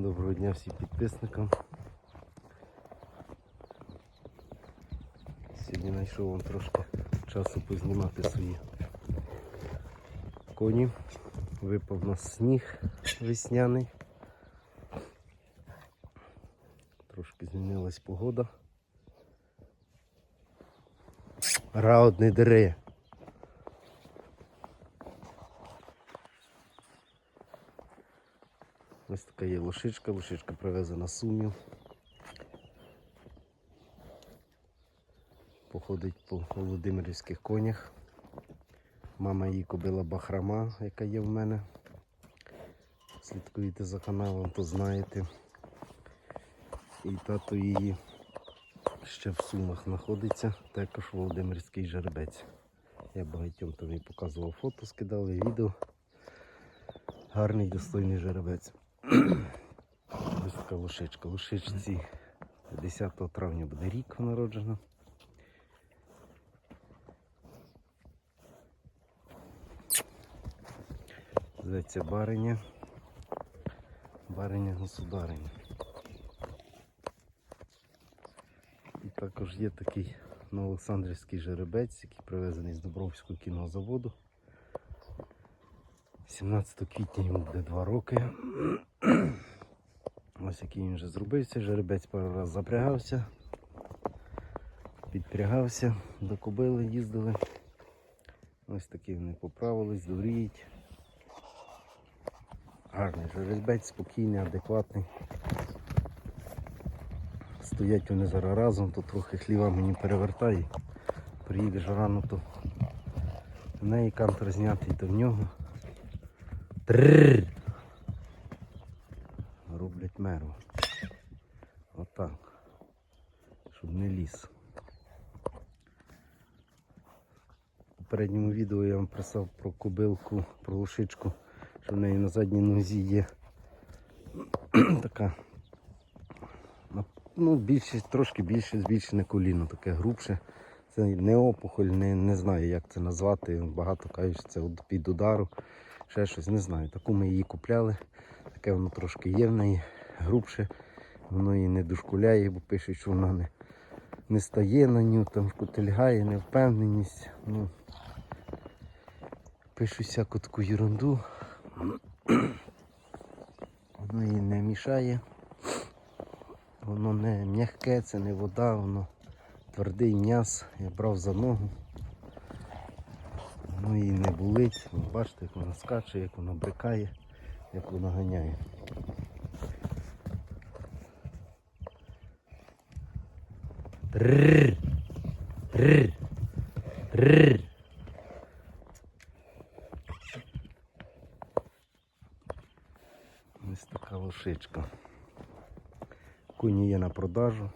Доброго дня всім підписникам. Сьогодні знайшов вам трошки часу познімати свої коні. Випав у нас сніг весняний. Трошки змінилась погода. Рауд не Ось така є лошичка, лошичка привезена з сумів. Походить по Володимирівських конях. Мама її кобила Бахрама, яка є в мене. Слідкуєте за каналом, то знаєте. І тато її ще в сумах знаходиться, також Володимирський жеребець. Я багатьом там і показував фото, скидали відео. Гарний достойний жеребець. Ось така лошичка. Лошичці 10 травня буде рік народжена. Зветься бариня. Бариня государиня. І також є такий новоолександрівський жеребець, який привезений з Дубровського кінозаводу. 17 квітня йому буде 2 роки. Ось який він вже зробився. Жеребець пару раз запрягався, підпрягався, до кобили їздили. Ось такі вони поправились, дуріють. Гарний жеребець, спокійний, адекватний. Стоять вони зараз разом, то трохи хліва мені перевертає. Приїдеш рано, то в неї кантор знятий, то в нього. Трррр. Роблять меру. Отак. Щоб не ліз. В попередньому відео я вам писав про кобилку, про лошичку, що в неї на задній нозі є така ну, більше, трошки більше збільшене коліно, таке грубше. Це не опухоль, не, не знаю, як це назвати. Багато кажуть, що це під удару, ще щось, не знаю. Таку ми її купляли. Таке воно трошки є в неї, грубше, воно її не дошкуляє, бо пишуть, що вона не, не стає на ню, там шкутильгає, невпевненість. Ну, пишуть всяку таку ерунду. Воно їй не мішає. Воно не м'яке, це не вода, воно твердий м'яс. Я брав за ногу. Воно їй не болить. Бачите, як вона скаче, як вона брикає, як вона ганяє. Трррр. Трррр. Трррр. Ось така лошичка. Коні є на продажу.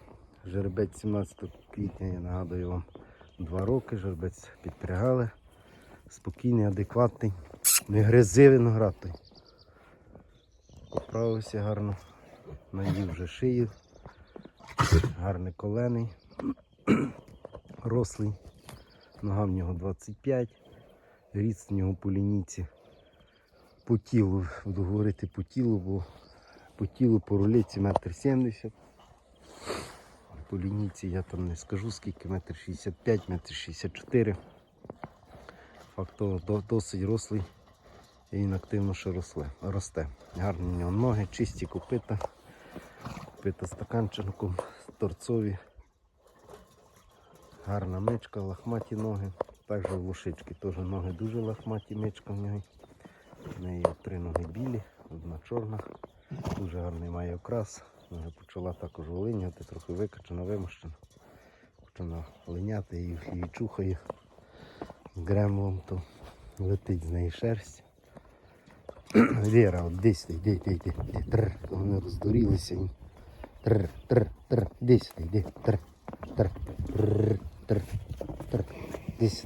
Жеребець 17 квітня, я нагадую вам, 2 роки. Жеребець підпрягали. Спокійний, адекватний. Не гризи виноград. Поправився гарно. Наїв вже шию. Гарний колений. Рослий. Нога в нього 25. Ріст в нього по лінійці. По тілу, буду говорити по тілу, бо по тілу по руліці метр сімдесят. По лінійці я там не скажу скільки, метр шістдесят п'ять, метр шістдесят чотири. Факт того, до- досить рослий і він активно ще росле, росте. Гарні в нього ноги, чисті копита, копита стаканчиком, торцові. Гарна мичка, лахматі ноги. Також в лошички теж ноги дуже лахматі, мичка в нього. В неї три ноги білі, одна чорна. Дуже гарний має окрас. Вже почала також волиняти, трохи викачана, вимощена. Почала линяти і чухає гремлом, то летить з неї шерсть. Віра, от десь йди, йди, йди, йди, тр, вони роздурілися. Тр, тр, тр, десь йди, тр, тр, тр, тр, тр, десь.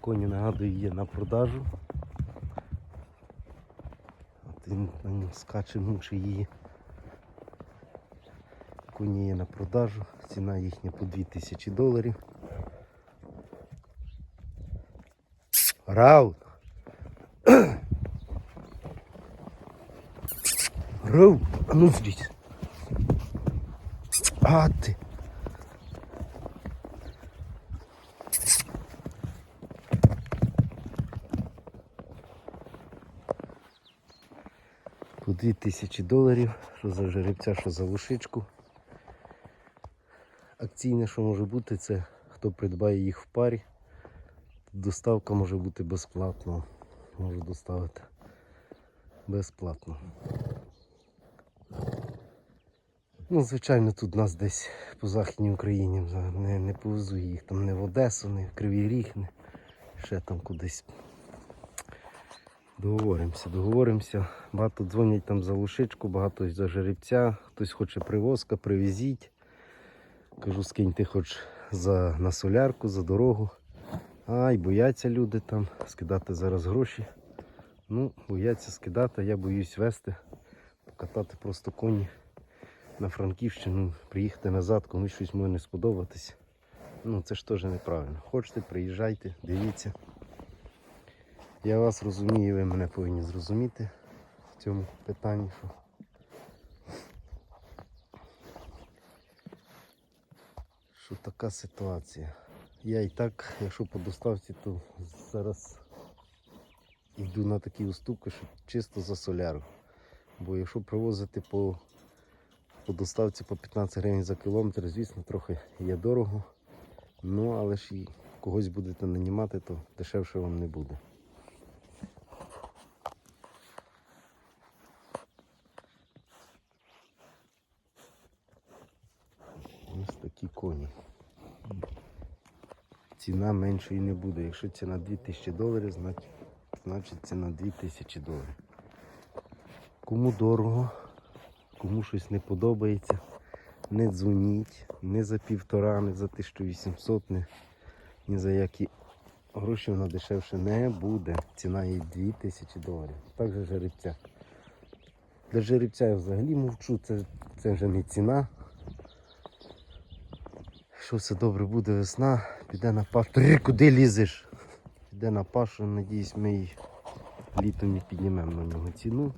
Коні нагадую є на продажу скаче, мучи її. Коні є на продажу, ціна їхня по 2000 доларів. рау рау А ну зріть! А ти! 2000 доларів, що за жеребця, що за лошичку. Акційне, що може бути, це хто придбає їх в парі. Доставка може бути безплатно. Можу доставити безплатно. Ну, звичайно, тут нас десь по Західній Україні не, не повезу їх там не в Одесу, не в Кривий Ріг, не ще там кудись. Договоримося, договоримося. Багато дзвонять там за лошичку, багато за жеребця, хтось хоче привозка, привезіть. Кажу, скиньте хоч за на солярку, за дорогу. Ай, бояться люди там скидати зараз гроші. Ну, бояться скидати, я боюсь вести, покатати просто коні на Франківщину, приїхати назад, комусь щось може не сподобатись. Ну, це ж теж неправильно. Хочете, приїжджайте, дивіться. Я вас розумію, ви мене повинні зрозуміти в цьому питанні. Що... що така ситуація. Я і так, якщо по доставці, то зараз йду на такі уступки, що чисто за соляру. Бо якщо привозити по, по доставці по 15 гривень за кілометр, звісно, трохи є дорого. Ну, але ж і когось будете нанімати, то дешевше вам не буде. Ось такі коні. Ціна меншої не буде. Якщо ціна 2000 доларів, значить, ціна 2000 доларів. Кому дорого, кому щось не подобається, не дзвоніть, не за півтора, не за 1800, не, ні за які гроші вона дешевше не буде. Ціна їй 2000 доларів. Так же жеребця. Для жеребця я взагалі мовчу, це, це вже не ціна. Що все добре буде весна, піде на пашу. Ти куди лізеш? Піде на пашу, надіюсь, ми її літом і піднімемо на нього ціну.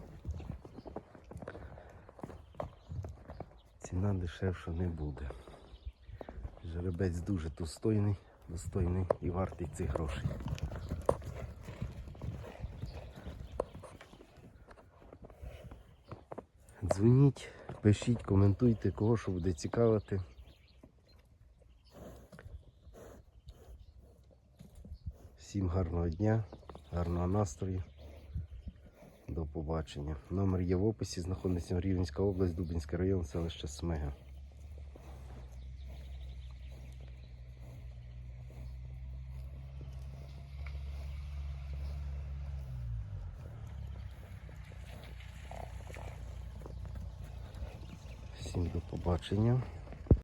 Ціна дешевша не буде. Жеребець дуже достойний, достойний і вартий цих грошей. Дзвоніть, пишіть, коментуйте, кого що буде цікавити. Всім гарного дня, гарного настрою. До побачення. Номер є в описі, знаходиться Рівненська область, Дубинський район, селище Смега. Всім до побачення.